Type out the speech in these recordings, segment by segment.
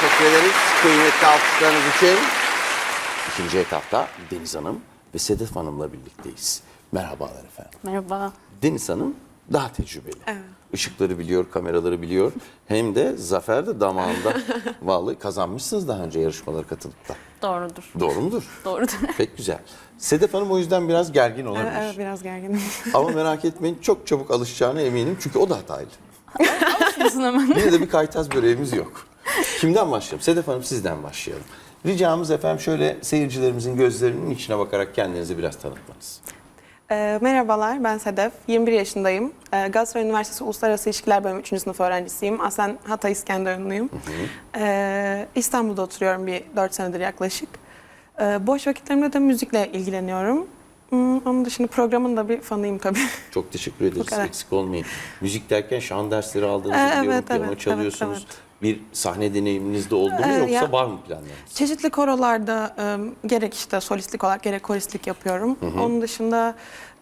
teşekkür ederiz kıymetli alkışlarınız için. İkinci etapta Deniz Hanım ve Sedef Hanım'la birlikteyiz. Merhabalar efendim. Merhaba. Deniz Hanım daha tecrübeli. Işıkları biliyor, kameraları biliyor. Hem de zafer de damağında. Vallahi kazanmışsınız daha önce yarışmalara katılıp da. Doğrudur. Doğru mudur? Doğrudur. Pek güzel. Sedef Hanım o yüzden biraz gergin olabilir. Evet, evet biraz gerginim. Ama merak etmeyin çok çabuk alışacağına eminim. Çünkü o da hataylı. Nasılsın hemen? Yine de bir kaytaz böreğimiz yok. Kimden başlayalım? Sedef Hanım sizden başlayalım. Ricamız efendim şöyle seyircilerimizin gözlerinin içine bakarak kendinizi biraz tanıtmanız. Ee, merhabalar, ben Sedef. 21 yaşındayım. Ee, Galatasaray Üniversitesi Uluslararası İlişkiler Bölümü 3. sınıf öğrencisiyim. Aslen Hatay İskenderunluyum. Ee, İstanbul'da oturuyorum bir 4 senedir yaklaşık. Ee, boş vakitlerimde de müzikle ilgileniyorum. Hmm, onun dışında programın da bir fanıyım tabii. Çok teşekkür ederiz. Eksik olmayın. Müzik derken şan dersleri aldığınızı Ee, biliyorum. evet, Piyano evet, çalıyorsunuz. evet, Bir sahne deneyiminiz de oldu mu Ee, yoksa ya- var mı planlarınız? Çeşitli korolarda e, gerek işte solistlik olarak gerek koristlik yapıyorum. Onun dışında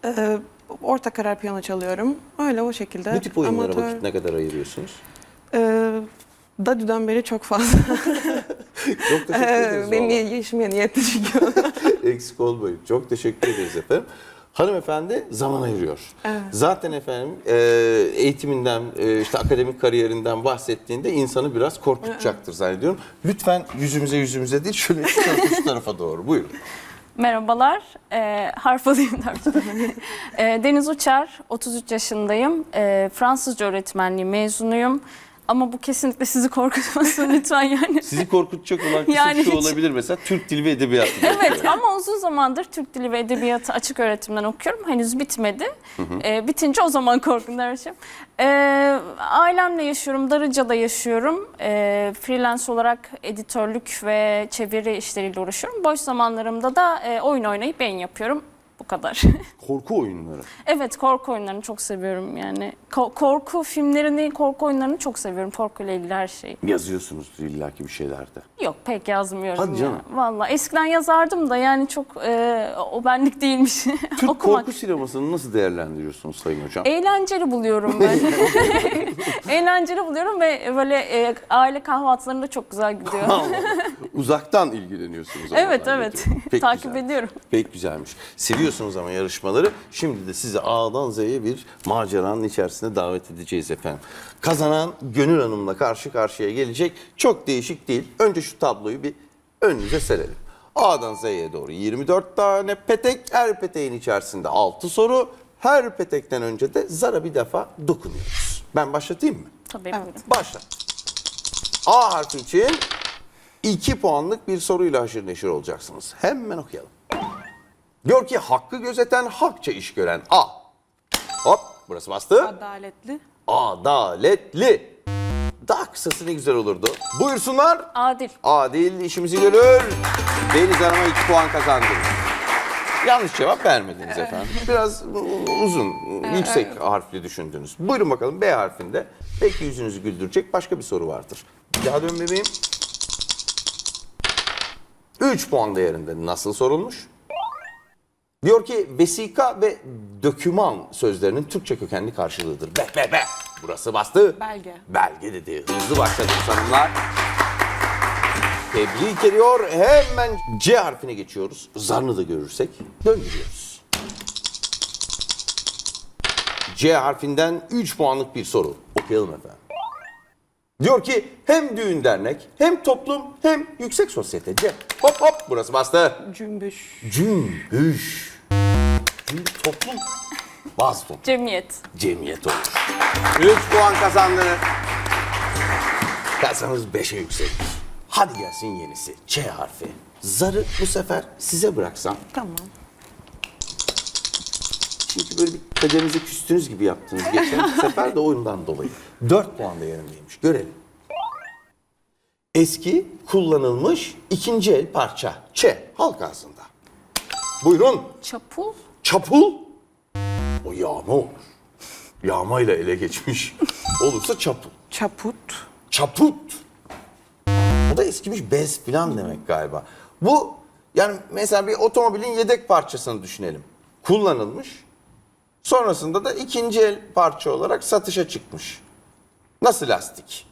e, orta karar piyano çalıyorum. Öyle o şekilde. Bu tip oyunlara Amatör- vakit ne kadar ayırıyorsunuz? Ee, Dadü'den beri çok fazla. Çok teşekkür ederiz. Benim yaşım yeni yetti çünkü. Eksik olmayın. Çok teşekkür ederiz efendim. Hanımefendi zaman ayırıyor. Zaten efendim e, eğitiminden, e, işte akademik kariyerinden bahsettiğinde insanı biraz korkutacaktır zannediyorum. Lütfen yüzümüze yüzümüze değil şöyle şu tarafa, şu tarafa doğru. Buyurun. Merhabalar. Ee, harf alayım. Ee, Deniz Uçar, 33 yaşındayım. Ee, Fransızca öğretmenliği mezunuyum. Ama bu kesinlikle sizi korkutmasın lütfen yani. Sizi korkutacak olan kısım Yani şu hiç- olabilir mesela Türk Dili ve Edebiyatı. Evet ama uzun zamandır Türk Dili ve Edebiyatı açık öğretimden okuyorum. Henüz bitmedi. Ee, bitince o zaman korkun dermişim. Ee, ailemle yaşıyorum, Darıca'da yaşıyorum. Ee, freelance olarak editörlük ve çeviri işleriyle uğraşıyorum. Boş zamanlarımda da e, oyun oynayıp yayın yapıyorum. Bu kadar. Korku oyunları. evet korku oyunlarını çok seviyorum yani. Ko- korku filmlerini, korku oyunlarını çok seviyorum. Korkuyla ilgili her şeyi. Yazıyorsunuzdur illaki bir şeylerde. Yok pek yazmıyorum Hadi ya. canım. Vallahi eskiden yazardım da yani çok e, o benlik değilmiş. Türk Okumak. korku sinemasını nasıl değerlendiriyorsunuz Sayın Hocam? Eğlenceli buluyorum ben. Eğlenceli buluyorum ve böyle e, aile kahvaltılarında çok güzel gidiyor. Uzaktan ilgileniyorsunuz. ama evet evet. Takip ediyorum. Pek güzelmiş. Seviyorsunuz ama yarışmaları. Şimdi de sizi A'dan Z'ye bir maceranın içerisine davet edeceğiz efendim. Kazanan Gönül Hanım'la karşı karşıya gelecek. Çok değişik değil. Önce şu tabloyu bir önünüze serelim. A'dan Z'ye doğru 24 tane petek. Her peteğin içerisinde 6 soru. Her petekten önce de zara bir defa dokunuyoruz. Ben başlatayım mı? Tabii buyurun. Başla. A harfi için 2 puanlık bir soruyla haşır neşir olacaksınız. Hemen okuyalım. Diyor ki hakkı gözeten hakça iş gören A. Hop burası bastı. Adaletli. Adaletli. Daha kısası ne güzel olurdu. Buyursunlar. Adil. Adil işimizi görür. Deniz Hanım'a 2 puan kazandınız. Yanlış cevap vermediniz efendim. Biraz uzun, yüksek harfli düşündünüz. Buyurun bakalım B harfinde. Belki yüzünüzü güldürecek başka bir soru vardır. Bir daha dön bebeğim. 3 puan değerinde nasıl sorulmuş? Diyor ki vesika ve döküman sözlerinin Türkçe kökenli karşılığıdır. Be be be. Burası bastı. Belge. Belge dedi. Hızlı başladı hanımlar. Tebrik ediyor. Hemen C harfine geçiyoruz. Zarını da görürsek döndürüyoruz. C harfinden 3 puanlık bir soru. Okuyalım efendim. Diyor ki hem düğün dernek hem toplum hem yüksek sosyete. C. Hop hop burası bastı. Cümbüş. Cümbüş. Çünkü toplum bazı toplum Cemiyet. cemiyet olur. 3 puan kazandı. Kasanız 5'e yükseldi. Hadi gelsin yenisi. Ç harfi. Zarı bu sefer size bıraksam. Tamam. Çünkü böyle bir kaderinize küstünüz gibi yaptınız geçen sefer de oyundan dolayı. 4 puan değerindeymiş. Görelim. Eski, kullanılmış, ikinci el parça. Ç. Halk ağzında. Buyurun. Çapul. Çapul. O yağma olur. Yağmayla ele geçmiş. Olursa çapul. Çaput. Çaput. O da eskimiş bez falan demek galiba. Bu yani mesela bir otomobilin yedek parçasını düşünelim. Kullanılmış. Sonrasında da ikinci el parça olarak satışa çıkmış. Nasıl lastik?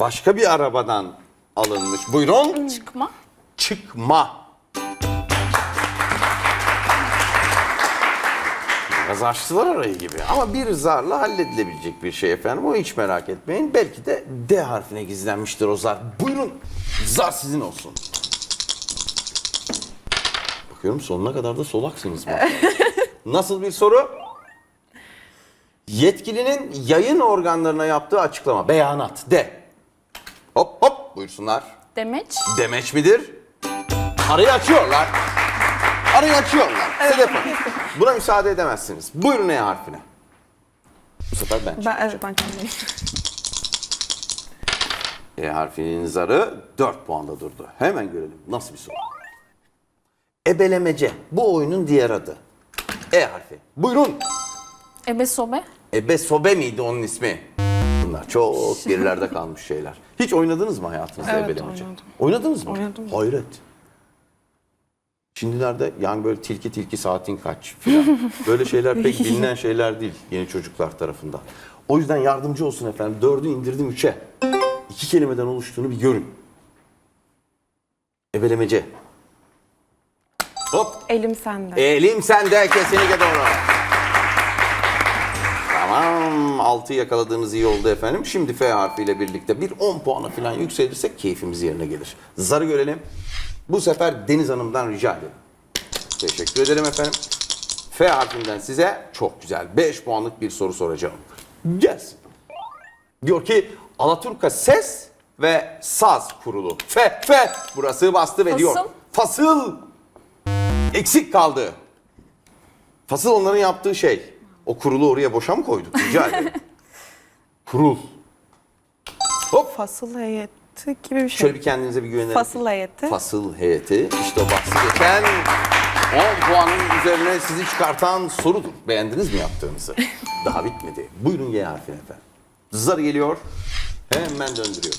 Başka bir arabadan alınmış. Buyurun. Çıkma. Çıkma. Biraz açtılar arayı gibi ama bir zarla halledilebilecek bir şey efendim. O hiç merak etmeyin. Belki de D harfine gizlenmiştir o zar. Buyurun. Zar sizin olsun. Bakıyorum sonuna kadar da solaksınız. Nasıl bir soru? Yetkilinin yayın organlarına yaptığı açıklama. Beyanat. De. Hop hop buyursunlar. Demeç. Demeç midir? Arayı açıyorlar. Arayı açıyorlar. Sedef Hanım. Buna müsaade edemezsiniz. Buyurun E harfine. Bu sefer ben. Ben, evet ben kendiyim. E harfinin zarı 4 puanda durdu. Hemen görelim nasıl bir soru. Ebelemece. Bu oyunun diğer adı. E harfi. Buyurun. Ebe sobe. Ebe sobe miydi onun ismi? Bunlar çok gerilerde kalmış şeyler. Hiç oynadınız mı hayatınızda Evet, ebelemece? oynadım. Oynadınız mı? Oynadım. Hayret. Şimdilerde yani böyle tilki tilki saatin kaç filan. Böyle şeyler pek bilinen şeyler değil yeni çocuklar tarafından. O yüzden yardımcı olsun efendim. Dördü indirdim üçe. İki kelimeden oluştuğunu bir görün. Ebelemece. Hop. Elim sende. Elim sende kesinlikle doğru. Tamam. 6 yakaladığınız iyi oldu efendim. Şimdi F harfiyle birlikte bir 10 puanı falan yükselirsek keyfimiz yerine gelir. Zarı görelim. Bu sefer Deniz Hanım'dan rica edelim. Teşekkür ederim efendim. F harfinden size çok güzel 5 puanlık bir soru soracağım. Gelsin. Diyor ki Alaturka ses ve saz kurulu. F, F. Burası bastı ve diyor. Fasıl. Eksik kaldı. Fasıl onların yaptığı şey. O kurulu oraya boşa mı koyduk? Rica ederim. Kurul. Hop. Fasıl heyeti gibi bir şey. Şöyle bir kendinize bir güvenin. Fasıl heyeti. Fasıl heyeti. İşte o bahsi geçen 10 puanın üzerine sizi çıkartan sorudur. Beğendiniz mi yaptığınızı? Daha bitmedi. Buyurun Y harfine efendim. Zar geliyor. Hemen döndürüyorum.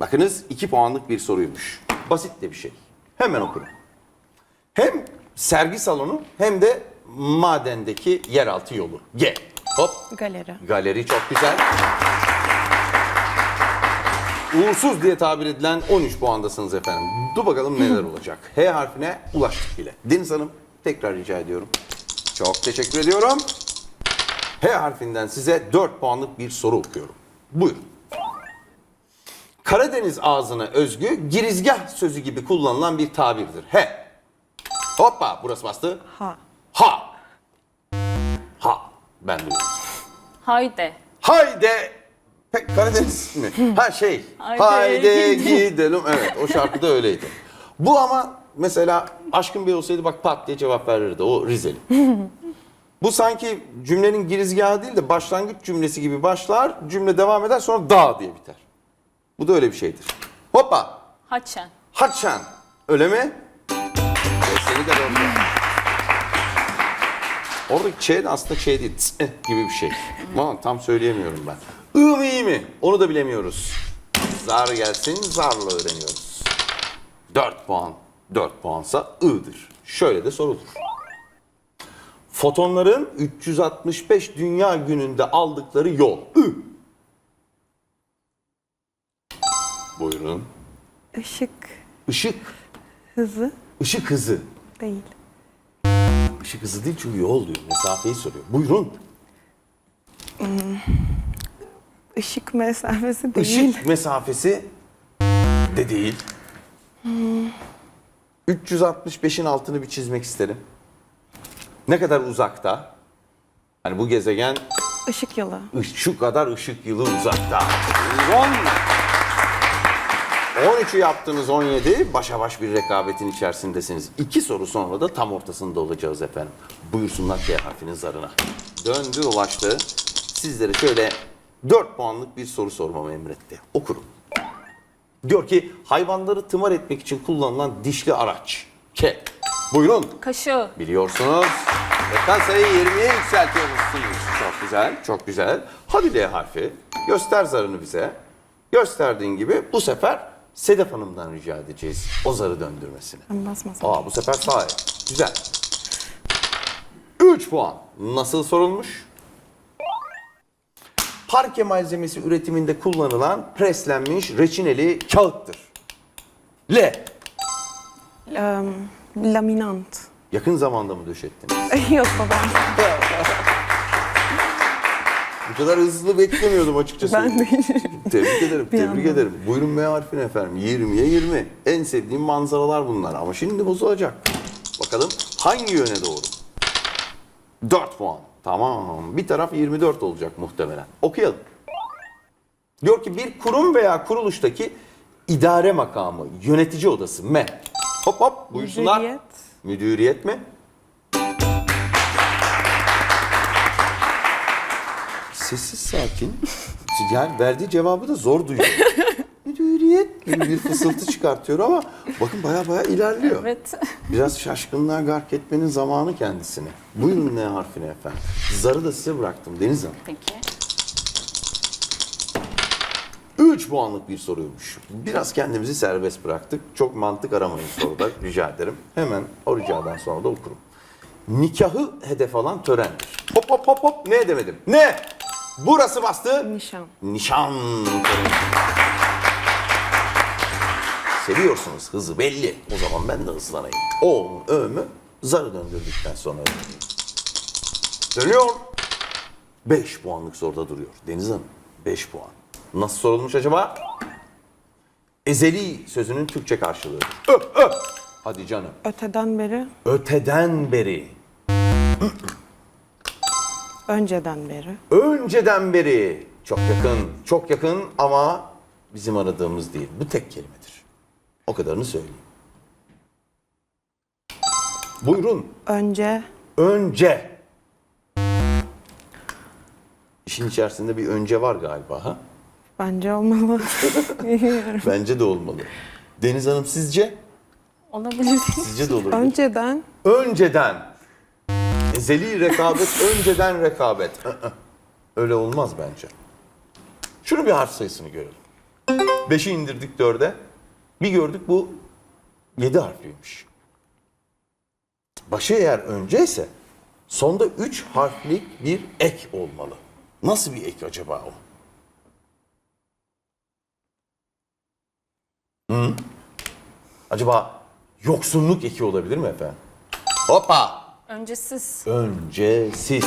Bakınız 2 puanlık bir soruymuş. Basit de bir şey. Hemen okuyun. Hem sergi salonu hem de madendeki yeraltı yolu. G. Hop. Galeri. Galeri çok güzel. Uğursuz diye tabir edilen 13 puandasınız efendim. Dur bakalım neler olacak. H harfine ulaştık bile. Deniz Hanım tekrar rica ediyorum. Çok teşekkür ediyorum. H harfinden size 4 puanlık bir soru okuyorum. Buyurun. Karadeniz ağzına özgü girizgah sözü gibi kullanılan bir tabirdir. H. Hoppa burası bastı. Ha. Ha. Ha. Ben duyuyorum. Hayde. Haydi. Pek Karadeniz mi? Ha şey. Haydi Haydi gidelim. Evet o şarkıda öyleydi. Bu ama mesela Aşkın Bey olsaydı bak pat diye cevap verirdi. O Rizeli. Bu sanki cümlenin girizgahı değil de başlangıç cümlesi gibi başlar. Cümle devam eder sonra da diye biter. Bu da öyle bir şeydir. Hoppa. Haçen. Haçan. Öyle mi? Kesinlikle doğru. Oradaki ç de aslında ç değil. ts gibi bir şey. Ama tam söyleyemiyorum ben. I mı iyi mi? Onu da bilemiyoruz. Zar gelsin zarla öğreniyoruz. 4 puan. 4 puansa I'dır. Şöyle de sorulur. Fotonların 365 dünya gününde aldıkları yol. I. Buyurun. Işık Işık. hızı Işık hızı. değil. Işık hızı değil çünkü yol diyor. Mesafeyi soruyor. Buyurun. Işık mesafesi değil. Işık mesafesi de değil. 365'in altını bir çizmek isterim. Ne kadar uzakta? Hani bu gezegen Işık yılı. şu kadar ışık yılı uzakta. Buyurun. 13'ü yaptınız 17. Başa baş bir rekabetin içerisindesiniz. İki soru sonra da tam ortasında olacağız efendim. Buyursunlar K harfinin zarına. Döndü ulaştı. Sizlere şöyle 4 puanlık bir soru sormamı emretti. Okurum. Diyor ki hayvanları tımar etmek için kullanılan dişli araç. K. Buyurun. Kaşığı. Biliyorsunuz. Ve kasayı 20'ye yükseltiyormuşsunuz. Çok güzel, çok güzel. Hadi D harfi. Göster zarını bize. Gösterdiğin gibi bu sefer Sedef Hanım'dan rica edeceğiz o zarı döndürmesini. Ben basmasam. Aa bu sefer sağ el. Güzel. 3 puan. Nasıl sorulmuş? parke malzemesi üretiminde kullanılan preslenmiş reçineli kağıttır. L. Ee, laminant. Yakın zamanda mı döşettiniz? Yok baba. Bu kadar hızlı beklemiyordum açıkçası. Ben de. Tebrik ederim, Bir tebrik anda. ederim. Buyurun M harfine efendim. 20'ye 20. En sevdiğim manzaralar bunlar ama şimdi bozulacak. Bakalım hangi yöne doğru? 4 puan. Tamam. Bir taraf 24 olacak muhtemelen. Okuyalım. Diyor ki bir kurum veya kuruluştaki idare makamı, yönetici odası M. Hop hop buyursunlar. Müdüriyet. Müdüriyet mi? Sessiz sakin. Yani verdiği cevabı da zor duyuyor. Müdüriyet gibi bir fısıltı çıkartıyor ama bakın baya baya ilerliyor. Evet. Biraz şaşkınlığa gark etmenin zamanı kendisine. Buyurun ne harfine efendim. Zarı da size bıraktım Deniz Hanım. Peki. 3 puanlık bir soruymuş. Biraz kendimizi serbest bıraktık. Çok mantık aramayın soruda rica ederim. Hemen o ricadan sonra da okurum. Nikahı hedef alan törendir. Hop hop hop hop ne edemedim? Ne? Burası bastı. Nişan. Nişan. Seviyorsunuz hızı belli. O zaman ben de hızlanayım. O mu ö mü? Zarı döndürdükten sonra. Dönüyor. 5 puanlık soruda duruyor. Deniz Hanım 5 puan. Nasıl sorulmuş acaba? Ezeli sözünün Türkçe karşılığı. Ö, ö. Hadi canım. Öteden beri, Öteden beri, önceden beri. önceden beri. Çok yakın, çok yakın ama bizim aradığımız değil. Bu tek kelimedir. O kadarını söyleyeyim. Buyurun. Önce, Önce. İşin içerisinde bir önce var galiba ha? bence olmalı. Bilmiyorum. Bence de olmalı. Deniz Hanım sizce? Olabilir. Sizce de olur. Önceden, Önceden. Ezeli rekabet, önceden rekabet. Öyle olmaz bence. Şunu bir harf sayısını görelim. Beşi indirdik dörde. Bir gördük bu yedi harfliymiş. Başı eğer önceyse sonda üç harflik bir ek olmalı. Nasıl bir ek acaba o? Hı? Acaba yoksunluk eki olabilir mi efendim? Hoppa! Öncesiz. Öncesiz.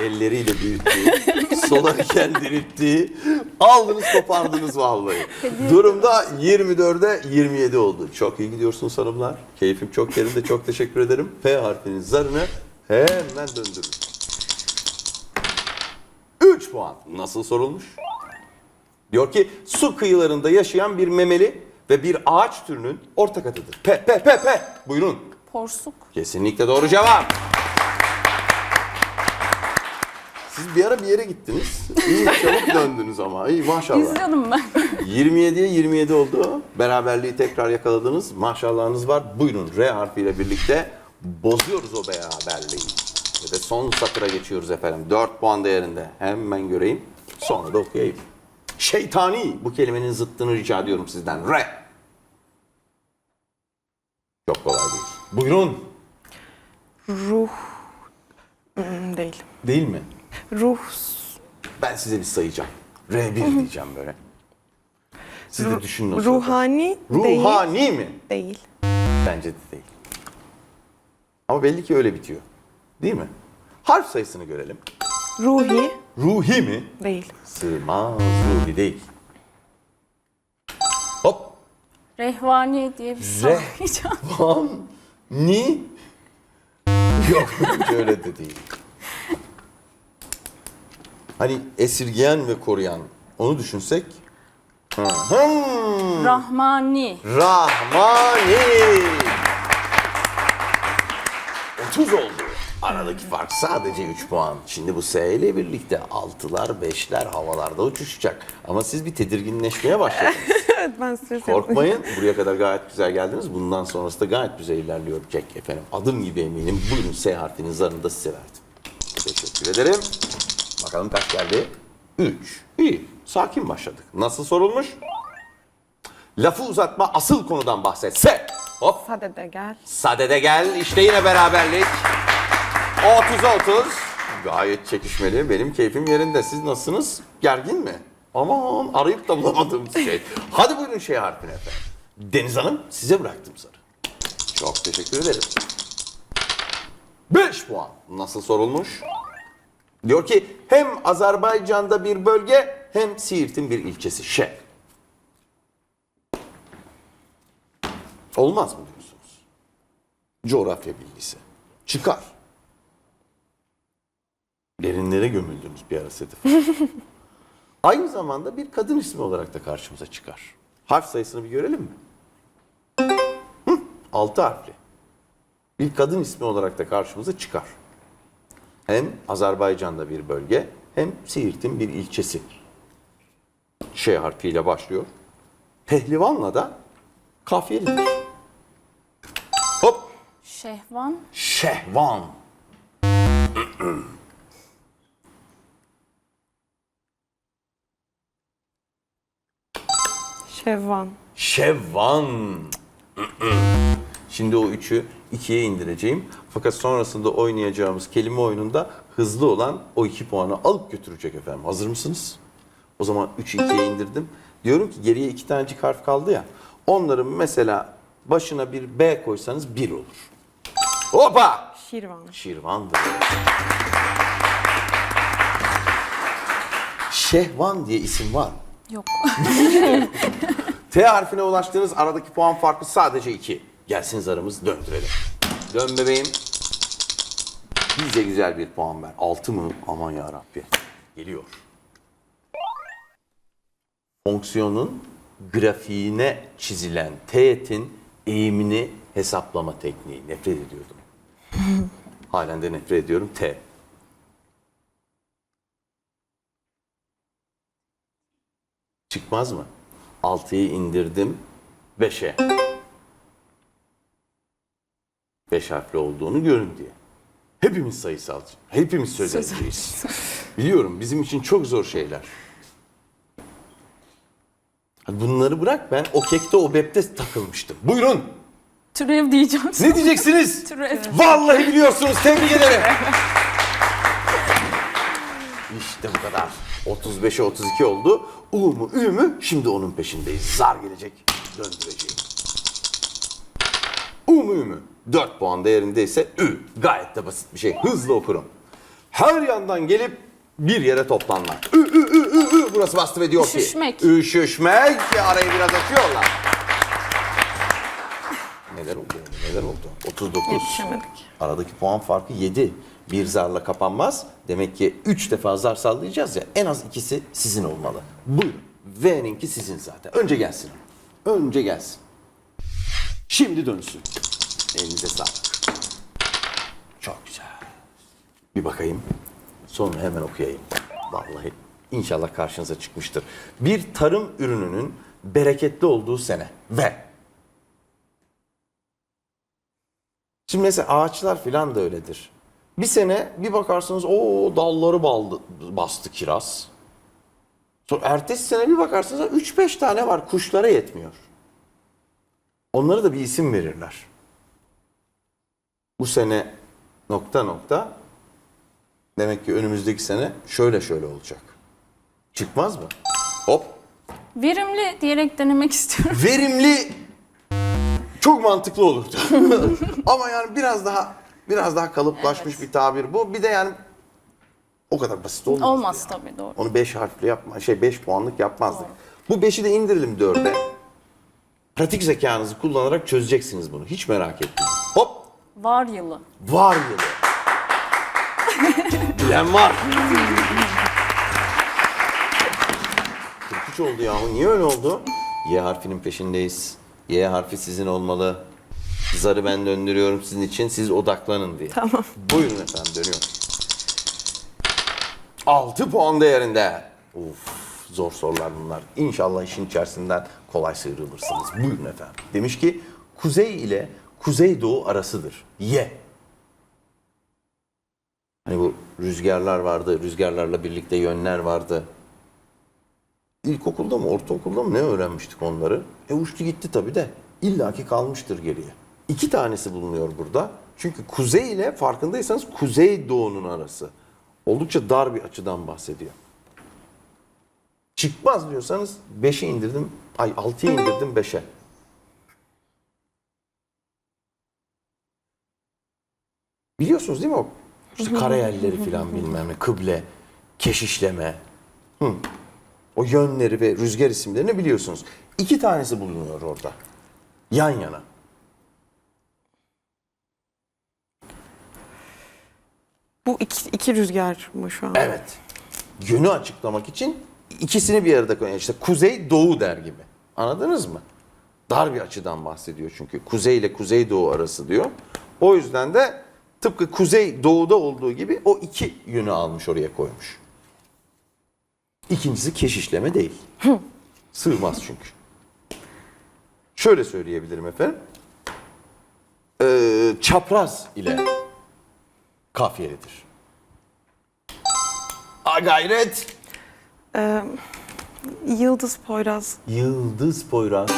Elleriyle büyüttü, solarken diriltti. Aldınız kopardınız vallahi. Durumda 24'e 27 oldu. Çok iyi gidiyorsunuz hanımlar. Keyfim çok yerinde. Çok teşekkür ederim. P harfinin zarını hemen döndürün. 3 puan. Nasıl sorulmuş? Diyor ki su kıyılarında yaşayan bir memeli ve bir ağaç türünün ortak adıdır. P, P, P, P. Buyurun. Porsuk. Kesinlikle doğru cevap. Siz bir ara bir yere gittiniz. İyi çabuk döndünüz ama. İyi maşallah. İzliyordum ben. 27'ye 27 oldu. Beraberliği tekrar yakaladınız. Maşallahınız var. Buyurun R harfiyle birlikte bozuyoruz o beraberliği. Ve de son satıra geçiyoruz efendim. 4 puan değerinde. Hemen göreyim. Sonra da okuyayım. Şeytani bu kelimenin zıttını rica ediyorum sizden. R. Çok kolay değil. Buyurun. ruh, Hmm, değil. Değil mi? Ruh, Ben size bir sayacağım. R1 diyeceğim böyle. Siz de düşünün o sırada. ruhani değil. Ruhani mi? Değil. Bence de değil. Ama belli ki öyle bitiyor. Değil mi? Harf sayısını görelim. Ruhi, Ruhi mi? değil. Sığmaz ruhi değil. Hop. Rehvani diye bir sallayacağım. Van. Ni. Yok öyle de değil. Hani esirgeyen ve koruyan onu düşünsek. Hmm. Rahmani. Rahmani. 30 oldu. Aradaki fark sadece 3 puan. Şimdi bu S ile birlikte 6'lar 5'ler havalarda uçuşacak. Ama siz bir tedirginleşmeye başladınız. Evet ben stres. Korkmayın. Buraya kadar gayet güzel geldiniz. Bundan sonrası da gayet güzel ilerliyor Jack efendim. Adım gibi eminim. Buyurun S harfinin zarını da size verdim. Teşekkür ederim. Bakalım kaç geldi? 3. İyi. Sakin başladık. Nasıl sorulmuş? Lafı uzatma asıl konudan bahset. S. Hop. Sadede gel. Sadede gel. İşte yine beraberlik. 30'a 30. Gayet çekişmeli. Benim keyfim yerinde. Siz nasılsınız? Gergin mi? Aman arayıp da bulamadığımız şey. Hadi buyurun şey harfine efendim. Deniz Hanım size bıraktım zarı. Çok teşekkür ederim. 5 puan. Nasıl sorulmuş? Diyor ki hem Azerbaycan'da bir bölge hem Siirt'in bir ilçesi. Şey. Olmaz mı diyorsunuz? Coğrafya bilgisi. Çıkar. Derinlere gömüldünüz bir ara Sedef. Aynı zamanda bir kadın ismi olarak da karşımıza çıkar. Harf sayısını bir görelim mi? Hı, altı harfli. Bir kadın ismi olarak da karşımıza çıkar. Hem Azerbaycan'da bir bölge hem Siirt'in bir ilçesi. Ş harfiyle başlıyor. Pehlivanla da kafiyelidir. Hop! Şehvan. Şehvan. Şevvan. Şevvan. Şimdi o üçü ikiye indireceğim. Fakat sonrasında oynayacağımız kelime oyununda hızlı olan o iki puanı alıp götürecek efendim. Hazır mısınız? O zaman 3'ü ikiye indirdim. Diyorum ki geriye iki tanecik harf kaldı ya. Onların mesela başına bir B koysanız bir olur. Hopa! Şirvan. Şirvandır. Şehvan diye isim var mı? Yok. T harfine ulaştığınız aradaki puan farkı sadece 2. Gelsin zarımız döndürelim. Dön bebeğim. Bize güzel bir puan ver. 6 mı? Aman ya Rabbi. Geliyor. Fonksiyonun grafiğine çizilen teğetin eğimini hesaplama tekniği. Nefret ediyordum. Halen de nefret ediyorum. T. Çıkmaz mı? 6'yı indirdim 5'e. 5 harfli olduğunu görün diye. Hepimiz sayısalcı. Hepimiz sözelciyiz. Biliyorum bizim için çok zor şeyler. Hadi Bunları bırak ben o kekte o bepte takılmıştım. Buyurun. Türev diyeceğim. Ne diyeceksiniz? Türev. Vallahi biliyorsunuz. Tebrik ederim. İşte bu kadar. 35'e 32 oldu. U mu Ü mü? Şimdi onun peşindeyiz. Zar gelecek. Döndüreceğim. U mu Ü mü? 4 puan değerindeyse Ü. Gayet de basit bir şey. Hızlı okurum. Her yandan gelip bir yere toplanmak. Ü, ü, ü, ü, ü. Burası bastı ve diyor ki. Üşüşmek. Üşüşmek. Arayı biraz açıyorlar. Neler oldu? Neler oldu? 39. Yetişemedik. Aradaki puan farkı 7. Bir zarla kapanmaz. Demek ki 3 defa zar sallayacağız ya. En az ikisi sizin olmalı. Buyurun. V'ninki sizin zaten. Önce gelsin. Önce gelsin. Şimdi dönsün. Elinize sağlık. Çok güzel. Bir bakayım. Sonra hemen okuyayım. Vallahi inşallah karşınıza çıkmıştır. Bir tarım ürününün bereketli olduğu sene ve Şimdi mesela ağaçlar filan da öyledir. Bir sene bir bakarsınız o dalları baldı, bastı kiraz. Sonra ertesi sene bir bakarsınız 3-5 tane var kuşlara yetmiyor. Onlara da bir isim verirler. Bu sene nokta nokta demek ki önümüzdeki sene şöyle şöyle olacak. Çıkmaz mı? Hop. Verimli diyerek denemek istiyorum. Verimli çok mantıklı olurdu. Ama yani biraz daha biraz daha kalıplaşmış bir tabir bu. Bir de yani o kadar basit olmaz. Olmaz ya. tabii doğru. Onu 5 harfli yapma şey 5 puanlık yapmazdık. Bu 5'i de indirelim 4'e. Pratik zekanızı kullanarak çözeceksiniz bunu. Hiç merak etmeyin. Hop Var yılı. var yılı. Bilen var. 43 oldu yahu. Niye öyle oldu? Y harfinin peşindeyiz. Y harfi sizin olmalı. Zarı ben döndürüyorum sizin için. Siz odaklanın diye. Tamam. Buyurun efendim dönüyorum. 6 puan değerinde. Uf, zor sorular bunlar. İnşallah işin içerisinden kolay sıyrılırsınız. Buyurun efendim. Demiş ki kuzey ile kuzeydoğu arasıdır. Y. Hani bu rüzgarlar vardı, rüzgarlarla birlikte yönler vardı. İlkokulda mı, ortaokulda mı ne öğrenmiştik onları? E uçtu gitti tabii de. İlla ki kalmıştır geriye. İki tanesi bulunuyor burada. Çünkü kuzey ile farkındaysanız kuzey doğunun arası. Oldukça dar bir açıdan bahsediyor. Çıkmaz diyorsanız 5'e indirdim, ay 6'ya indirdim 5'e. Biliyorsunuz değil mi o? İşte karayelleri falan bilmem ne, kıble, keşişleme. Hı. O yönleri ve rüzgar isimlerini biliyorsunuz. İki tanesi bulunuyor orada. Yan yana. Bu iki, iki rüzgar mı şu an? Evet. Yönü açıklamak için ikisini bir arada koyuyor. İşte kuzey doğu der gibi. Anladınız mı? Dar bir açıdan bahsediyor çünkü. Kuzey ile kuzey doğu arası diyor. O yüzden de tıpkı kuzey doğuda olduğu gibi o iki yönü almış oraya koymuş. İkincisi keşişleme değil. Sığmaz çünkü. Şöyle söyleyebilirim efendim. Ee, çapraz ile kafiyelidir. A gayret. Ee, Yıldız Poyraz. Yıldız Poyraz.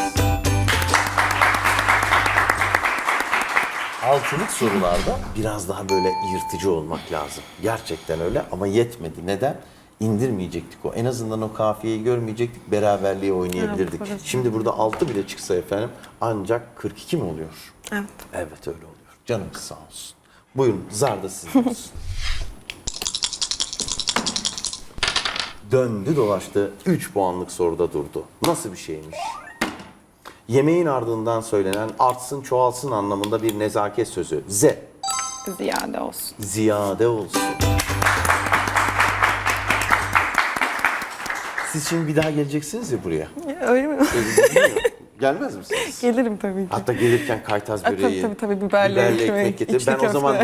Altılık sorularda biraz daha böyle yırtıcı olmak lazım. Gerçekten öyle ama yetmedi. Neden? İndirmeyecektik o. En azından o kafiyeyi görmeyecektik. Beraberliği oynayabilirdik. Evet. Şimdi burada 6 bile çıksa efendim ancak 42 mi oluyor? Evet. Evet öyle oluyor. Canınız sağ olsun. Buyurun zar da sizin olsun. Döndü dolaştı 3 puanlık soruda durdu. Nasıl bir şeymiş? Yemeğin ardından söylenen artsın çoğalsın anlamında bir nezaket sözü. Z. Ziyade olsun. Ziyade olsun. Siz şimdi bir daha geleceksiniz ya buraya. Öyle mi? Bilmiyorum. Gelmez misiniz? Gelirim tabii ki. Hatta gelirken kaytaz Ha, tabii, böreği, tabii, tabii, biberli ekmek, getir. içli Ben o zaman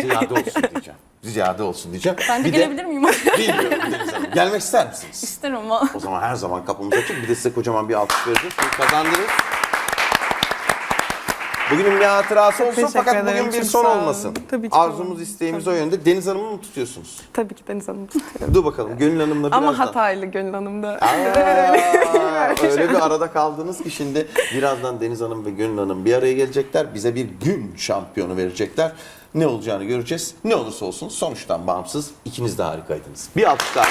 ziyade olsun diyeceğim. Ziyade olsun diyeceğim. Ben de Bir gelebilir miyim? Bilmiyorum Deniz Hanım. Gelmek ister misiniz? İsterim ama. O zaman her zaman kapımız açık. Bir de size kocaman bir alkış vereceğiz. Siz kazandınız. Bugünün bir hatırası olsun teşekkür fakat ederim, bugün bir çok son sağ olun. olmasın. Tabii ki Arzumuz, isteğimiz o yönde. Deniz Hanım'ı mı tutuyorsunuz? Tabii ki Deniz Hanım tutuyorum. Dur bakalım Gönül Hanım'la birazdan. Ama Hataylı Gönül Hanım da. Aa, öyle bir arada kaldınız ki şimdi birazdan Deniz Hanım ve Gönül Hanım bir araya gelecekler. Bize bir gün şampiyonu verecekler. Ne olacağını göreceğiz. Ne olursa olsun sonuçtan bağımsız ikiniz de harikaydınız. Bir alkış daha.